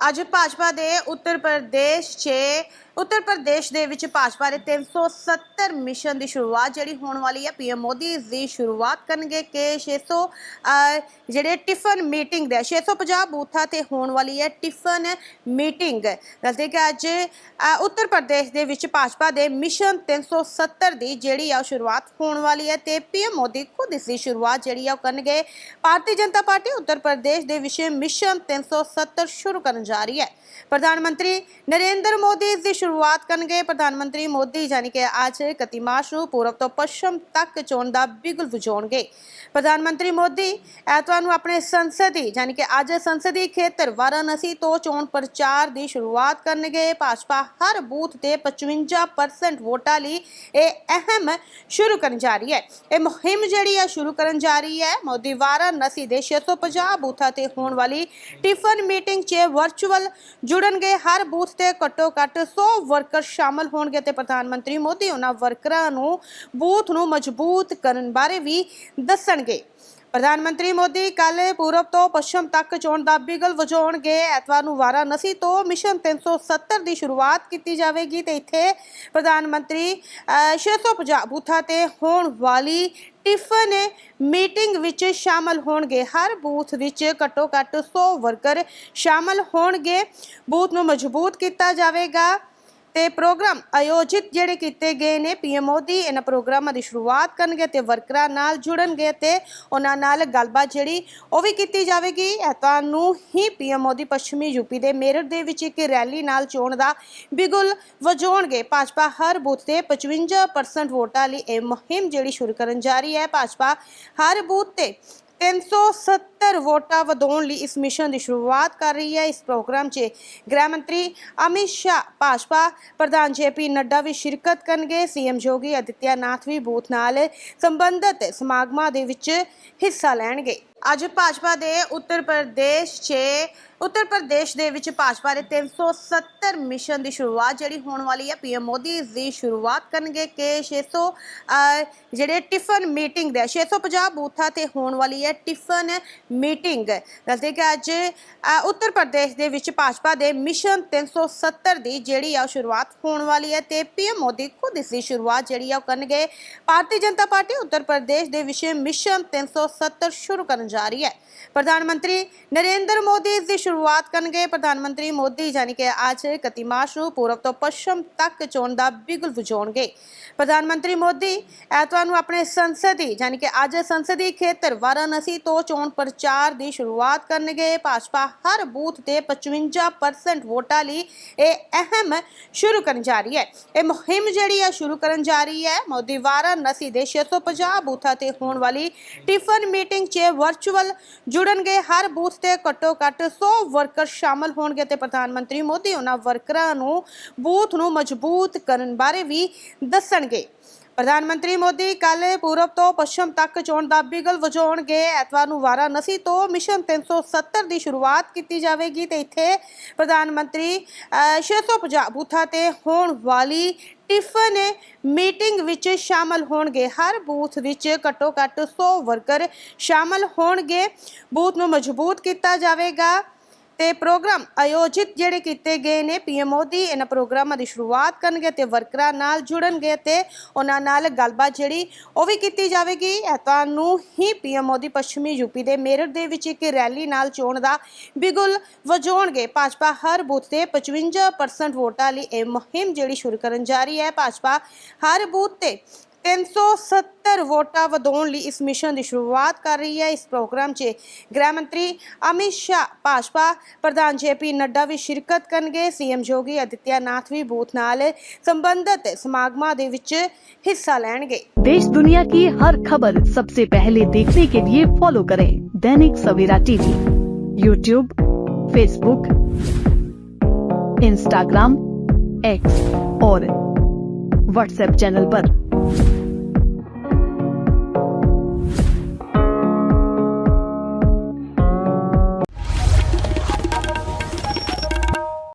ਅੱਜ ਭਾਜਪਾ ਦੇ ਉੱਤਰ ਪ੍ਰਦੇਸ਼ 'ਚ ਉੱਤਰ ਪ੍ਰਦੇਸ਼ ਦੇ ਵਿੱਚ ਭਾਜਪਾ ਦੇ 370 ਮਿਸ਼ਨ ਦੀ ਸ਼ੁਰੂਆਤ ਜਿਹੜੀ ਹੋਣ ਵਾਲੀ ਹੈ ਪੀਐਮ ਮੋਦੀ ਇਸ ਦੀ ਸ਼ੁਰੂਆਤ ਕਰਨਗੇ ਕਿ 600 ਅਹ, ਜਿਹੜੇ ਟਿਫਨ ਮੀਟਿੰਗ ਦੇ 650 ਬੂਥਾਂ ਤੇ ਹੋਣ ਵਾਲੀ ਹੈ ਟਿਫਨ ਮੀਟਿੰਗ। ਦੱਸਦੇ ਕਿ ਅੱਜ ਉੱਤਰ ਪ੍ਰਦੇਸ਼ ਦੇ ਵਿੱਚ ਭਾਜਪਾ ਦੇ ਮਿਸ਼ਨ 370 ਦੀ ਜਿਹੜੀ ਆ ਉਹ ਸ਼ੁਰੂਆਤ ਹੋਣ ਵਾਲੀ ਹੈ ਤੇ ਪੀਐਮ ਮੋਦੀ ਖੁਦ ਇਸ ਦੀ ਸ਼ੁਰੂਆਤ ਜਿਹੜੀ ਆ ਉਹ ਕਰਨਗੇ। ਭਾਰਤੀ ਜਨਤਾ ਪਾਰਟੀ ਉੱਤਰ ਪ੍ਰਦੇਸ਼ ਦੇ ਵਿਸ਼ੇ ਮਿਸ਼ਨ 370 ਸ਼ੁਰੂ ਕਰਨ ਜਾ ਰਹੀ ਹੈ। ਪ੍ਰਧਾਨ ਮੰਤਰੀ ਨਰਿੰਦਰ ਮੋਦੀ ਇਸ ਦੀ ਸ਼ੁਰੂਆਤ ਕਰਨਗੇ ਪ੍ਰਧਾਨ ਮੰਤਰੀ ਮੋਦੀ, ਯਾਨੀ ਕਿ ਅੱਜ 31 ਮਾਰਚ ਨੂੰ ਪੂਰਬ ਤੋਂ ਪੱਛਮ ਤੱਕ ਚੋਣ ਦਾ ਬਿਗਲ ਵਜਾਉਣਗੇ। ਪ੍ਰਧਾਨ ਮੰਤਰੀ ਮੋਦੀ, ਐਤਵਾਰ ਨੂੰ ਆਪਣੇ ਸੰਸਦੀ, ਯਾਨੀ ਕਿ ਅੱਜ ਸੰਸਦੀ ਖੇਤਰ ਵਾਰਾਣਸੀ ਤੋਂ ਚੋਣ ਪ੍ਰਚਾਰ ਦੀ ਸ਼ੁਰੂਆਤ ਕਰਨਗੇ। ਭਾਜਪਾ ਹਰ ਬੂਥ ਤੇ 55% ਵੋਟਾਂ ਲਈ ਇਹ ਅਹਿਮ ਸ਼ੁਰੂ ਕਰਨ ਜਾ ਰਹੀ ਹੈ। ਇਹ ਮੁਹਿੰਮ ਜਿਹੜੀ ਹੈ, ਸ਼ੁਰੂ ਕਰਨ ਜਾ ਰਹੀ ਹੈ। ਮੋਦੀ ਵਾਰਾਣਸੀ ਦੇ 650 ਬੂਥਾਂ ਤੇ ਹੋਣ ਵਾਲੀ ਟਿਫਨ ਮੀਟਿੰਗ 'ਚ ਵਰਚੁਅਲ ਜੁੜਨਗੇ। ਹਰ ਬੂਥ ਤੇ ਘੱਟੋ ਘੱਟ 100 ਵਰਕਰ ਸ਼ਾਮਲ ਹੋਣਗੇ ਤੇ ਪ੍ਰਧਾਨ ਮੰਤਰੀ ਮੋਦੀ ਉਹਨਾਂ ਵਰਕਰਾਂ ਨੂੰ ਬੂਥ ਨੂੰ ਮਜ਼ਬੂਤ ਕਰਨ ਬਾਰੇ ਵੀ ਦੱਸਣਗੇ। ਪ੍ਰਧਾਨ ਮੰਤਰੀ ਮੋਦੀ ਕੱਲ ਪੂਰਬ ਤੋਂ ਪੱਛਮ ਤੱਕ ਚੋਣ ਦਾ ਬਿਗਲ ਵਜਾਉਣਗੇ ਐਤਵਾਰ ਨੂੰ ਵਾਰਾਣਸੀ ਤੋਂ ਮਿਸ਼ਨ 370 ਦੀ ਸ਼ੁਰੂਆਤ ਕੀਤੀ ਜਾਵੇਗੀ ਤੇ ਇੱਥੇ ਪ੍ਰਧਾਨ ਮੰਤਰੀ ਅਹ, 650 ਬੂਥਾਂ ਤੇ ਹੋਣ ਵਾਲੀ ਟਿਫਨ ਮੀਟਿੰਗ ਵਿੱਚ ਸ਼ਾਮਲ ਹੋਣਗੇ। ਹਰ ਬੂਥ ਵਿੱਚ ਘੱਟੋ ਘੱਟ 100 ਵਰਕਰ ਸ਼ਾਮਲ ਹੋਣਗੇ। ਬੂਥ ਨੂੰ ਮਜ਼ਬੂਤ ਕੀਤਾ ਜਾਵੇਗਾ। ਤੇ ਪ੍ਰੋਗਰਾਮ ਆਯੋਜਿਤ ਜਿਹੜੇ ਕੀਤੇ ਗਏ ਨੇ, ਪੀਐਮ ਮੋਦੀ ਇਹਨਾਂ ਪ੍ਰੋਗਰਾਮਾਂ ਦੀ ਸ਼ੁਰੂਆਤ ਕਰਨਗੇ ਤੇ ਵਰਕਰਾਂ ਨਾਲ ਜੁੜਨਗੇ ਤੇ ਉਹਨਾਂ ਨਾਲ ਗੱਲਬਾਤ ਜਿਹੜੀ ਉਹ ਵੀ ਕੀਤੀ ਜਾਵੇਗੀ। ਐਤਵਾਰ ਨੂੰ ਹੀ ਪੀਐਮ ਮੋਦੀ ਪੱਛਮੀ ਯੂਪੀ ਦੇ ਮੇਰਠ ਦੇ ਵਿੱਚ ਇੱਕ ਰੈਲੀ ਨਾਲ ਚੋਣ ਦਾ ਬਿਗੁਲ ਵਜਾਉਣਗੇ। ਭਾਜਪਾ ਹਰ ਬੂਥ ਤੇ 55% ਵੋਟਾਂ ਲਈ ਇਹ ਮੁਹਿੰਮ ਜਿਹੜੀ ਸ਼ੁਰੂ ਕਰਨ ਜਾ ਰਹੀ ਹੈ, ਭਾਜਪਾ ਹਰ ਬੂਥ ਤੇ 370 ਵੋਟਾਂ ਵਧਾਉਣ ਲਈ ਇਸ ਮਿਸ਼ਨ ਦੀ ਸ਼ੁਰੂਆਤ ਕਰ ਰਹੀ ਹੈ। ਇਸ ਪ੍ਰੋਗਰਾਮ 'ਚ ਗ੍ਰਹਿ ਮੰਤਰੀ ਅਮਿਤ ਸ਼ਾਹ, ਭਾਜਪਾ ਪ੍ਰਧਾਨ ਜੇਪੀ ਨੱਡਾ ਵੀ ਸ਼ਿਰਕਤ ਕਰਨਗੇ। ਸੀਐਮ ਯੋਗੀ ਆਦਿੱਤਿਆਨਾਥ ਵੀ ਬੂਥ ਨਾਲ ਸੰਬੰਧਿਤ ਸਮਾਗਮਾਂ ਦੇ ਵਿੱਚ ਹਿੱਸਾ ਲੈਣਗੇ। ਅੱਜ ਭਾਜਪਾ ਦੇ ਉੱਤਰ ਪ੍ਰਦੇਸ਼ 'ਚ ਉੱਤਰ ਪ੍ਰਦੇਸ਼ ਦੇ ਵਿੱਚ ਭਾਜਪਾ ਦੇ 370 ਮਿਸ਼ਨ ਦੀ ਸ਼ੁਰੂਆਤ ਜਿਹੜੀ ਹੋਣ ਵਾਲੀ ਹੈ ਪੀਐਮ ਮੋਦੀ ਦੀ ਸ਼ੁਰੂਆਤ ਕਰਨਗੇ ਕਿ 600 ਅਹ, ਜਿਹੜੇ ਟਿਫਨ ਮੀਟਿੰਗ ਦੇ 650 ਬੂਥਾਂ ਤੇ ਹੋਣ ਵਾਲੀ ਹੈ ਟਿਫਨ ਮੀਟਿੰਗ। ਦੱਸਦੇ ਕਿ ਅੱਜ ਉੱਤਰ ਪ੍ਰਦੇਸ਼ ਦੇ ਵਿੱਚ ਭਾਜਪਾ ਦੇ ਮਿਸ਼ਨ 370 ਦੀ ਜਿਹੜੀ ਆ ਉਹ ਸ਼ੁਰੂਆਤ ਹੋਣ ਵਾਲੀ ਹੈ ਤੇ ਪੀਐਮ ਮੋਦੀ ਖੁਦ ਇਸ ਦੀ ਸ਼ੁਰੂਆਤ ਜਿਹੜੀ ਆ ਉਹ ਕਰਨਗੇ। ਭਾਰਤੀ ਜਨਤਾ ਪਾਰਟੀ ਉੱਤਰ ਪ੍ਰਦੇਸ਼ ਦੇ ਵਿਸ਼ੇ ਮਿਸ਼ਨ 370 ਸ਼ੁਰੂ ਕਰਨ ਜਾ ਰਹੀ ਹੈ। ਪ੍ਰਧਾਨ ਮੰਤਰੀ ਨਰਿੰਦਰ ਮੋਦੀ ਇਸ ਦੀ ਸ਼ੁਰੂਆਤ ਕਰਨਗੇ ਪ੍ਰਧਾਨ ਮੰਤਰੀ ਮੋਦੀ, ਯਾਨੀ ਕਿ ਅੱਜ 31 ਮਾਰਚ ਨੂੰ ਪੂਰਬ ਤੋਂ ਪੱਛਮ ਤੱਕ ਚੋਣ ਦਾ ਬਿਗਲ ਵਜਾਉਣਗੇ ਪ੍ਰਧਾਨ ਮੰਤਰੀ ਮੋਦੀ ਐਤਵਾਰ ਨੂੰ ਆਪਣੇ ਸੰਸਦੀ, ਯਾਨੀ ਕਿ ਅੱਜ ਸੰਸਦੀ ਖੇਤਰ ਵਾਰਾਣਸੀ ਤੋਂ ਚੋਣ ਪ੍ਰਚਾਰ ਦੀ ਸ਼ੁਰੂਆਤ ਕਰਨਗੇ। ਭਾਜਪਾ ਹਰ ਬੂਥ ਤੇ 55% ਵੋਟਾਂ ਲਈ ਇਹ ਅਹਿਮ ਸ਼ੁਰੂ ਕਰਨ ਜਾ ਰਹੀ ਹੈ। ਇਹ ਮੁਹਿੰਮ ਜਿਹੜੀ ਹੈ, ਸ਼ੁਰੂ ਕਰਨ ਜਾ ਰਹੀ ਹੈ। ਮੋਦੀ ਵਾਰਾਣਸੀ ਦੇ 650 ਬੂਥਾਂ ਤੇ ਹੋਣ ਵਾਲੀ ਟਿਫਨ ਮੀਟਿੰਗ 'ਚ ਵਰਚੁਅਲ ਜੁੜਨਗੇ। ਹਰ ਬੂਥ ਤੇ ਘੱਟੋ ਘੱਟ 100 ਵਰਕਰ ਸ਼ਾਮਲ ਹੋਣਗੇ ਤੇ ਪ੍ਰਧਾਨ ਮੰਤਰੀ ਮੋਦੀ ਉਹਨਾਂ ਵਰਕਰਾਂ ਨੂੰ ਬੂਥ ਨੂੰ ਮਜ਼ਬੂਤ ਕਰਨ ਬਾਰੇ ਵੀ ਦੱਸਣਗੇ। ਪ੍ਰਧਾਨ ਮੰਤਰੀ ਮੋਦੀ ਕੱਲ ਪੂਰਬ ਤੋਂ ਪੱਛਮ ਤੱਕ ਚੋਣ ਦਾ ਬਿਗਲ ਵਜਾਉਣਗੇ। ਐਤਵਾਰ ਨੂੰ ਵਾਰਾਣਸੀ ਤੋਂ ਮਿਸ਼ਨ 370 ਦੀ ਸ਼ੁਰੂਆਤ ਕੀਤੀ ਜਾਵੇਗੀ ਤੇ ਇੱਥੇ ਪ੍ਰਧਾਨ ਮੰਤਰੀ ਅਹ, 650 ਬੂਥਾਂ ਤੇ ਹੋਣ ਵਾਲੀ ਟਿਫਨ ਮੀਟਿੰਗ ਵਿੱਚ ਸ਼ਾਮਲ ਹੋਣਗੇ। ਹਰ ਬੂਥ ਵਿੱਚ ਘੱਟੋ ਘੱਟ 100 ਵਰਕਰ ਸ਼ਾਮਲ ਹੋਣਗੇ। ਬੂਥ ਨੂੰ ਮਜ਼ਬੂਤ ਕੀਤਾ ਜਾਵੇਗਾ। ਤੇ ਪ੍ਰੋਗਰਾਮ ਆਯੋਜਿਤ ਜਿਹੜੇ ਕੀਤੇ ਗਏ ਨੇ ਪੀਐਮ ਮੋਦੀ ਇਹਨਾਂ ਪ੍ਰੋਗਰਾਮਾਂ ਦੀ ਸ਼ੁਰੂਆਤ ਕਰਨਗੇ ਤੇ ਵਰਕਰਾਂ ਨਾਲ ਜੁੜਨਗੇ ਤੇ ਉਹਨਾਂ ਨਾਲ ਗੱਲਬਾਤ ਜਿਹੜੀ ਉਹ ਵੀ ਕੀਤੀ ਜਾਵੇਗੀ। ਤੁਹਾਨੂੰ ਨੂੰ ਹੀ ਪੀਐਮ ਮੋਦੀ ਪੱਛਮੀ ਯੂਪੀ ਦੇ ਮੇਰਠ ਦੇ ਵਿੱਚ ਇੱਕ ਰੈਲੀ ਨਾਲ ਚੋਣ ਦਾ ਬਿਗੁਲ ਵਜਾਉਣਗੇ। ਭਾਜਪਾ ਹਰ ਬੂਥ ਤੇ 55% ਵੋਟਾਂ ਲਈ ਇਹ ਮੁਹਿੰਮ ਜਿਹੜੀ ਸ਼ੁਰੂ ਕਰਨ ਜਾ ਰਹੀ ਹੈ, ਭਾਜਪਾ ਹਰ ਬੂਥ ਤੇ 370 ਵੋਟਾਂ ਵਧਾਉਣ ਲਈ ਇਸ ਮਿਸ਼ਨ ਦੀ ਸ਼ੁਰੂਆਤ ਕਰ ਰਹੀ ਹੈ ਇਸ ਪ੍ਰੋਗਰਾਮ 'ਚ ਗ੍ਰਹਿ ਮੰਤਰੀ ਅਮਿਤ ਸ਼ਾਹ ਭਾਜਪਾ ਪ੍ਰਧਾਨ ਜੇਪੀ ਨੱਡਾ ਵੀ ਸ਼ਿਰਕਤ ਕਰਨਗੇ ਸੀਐਮ ਯੋਗੀ ਆਦਿੱਤਿਆਨਾਥ ਵੀ ਬੂਥ ਨਾਲ ਸੰਬੰਧਿਤ ਸਮਾਗਮਾਂ ਦੇ ਵਿੱਚ ਹਿੱਸਾ ਲੈਣਗੇ देश दुनिया की हर खबर सबसे पहले देखने के लिए फॉलो करें Dainik Savera TV YouTube Facebook Instagram X और व्हाट्सएप चैनल पर।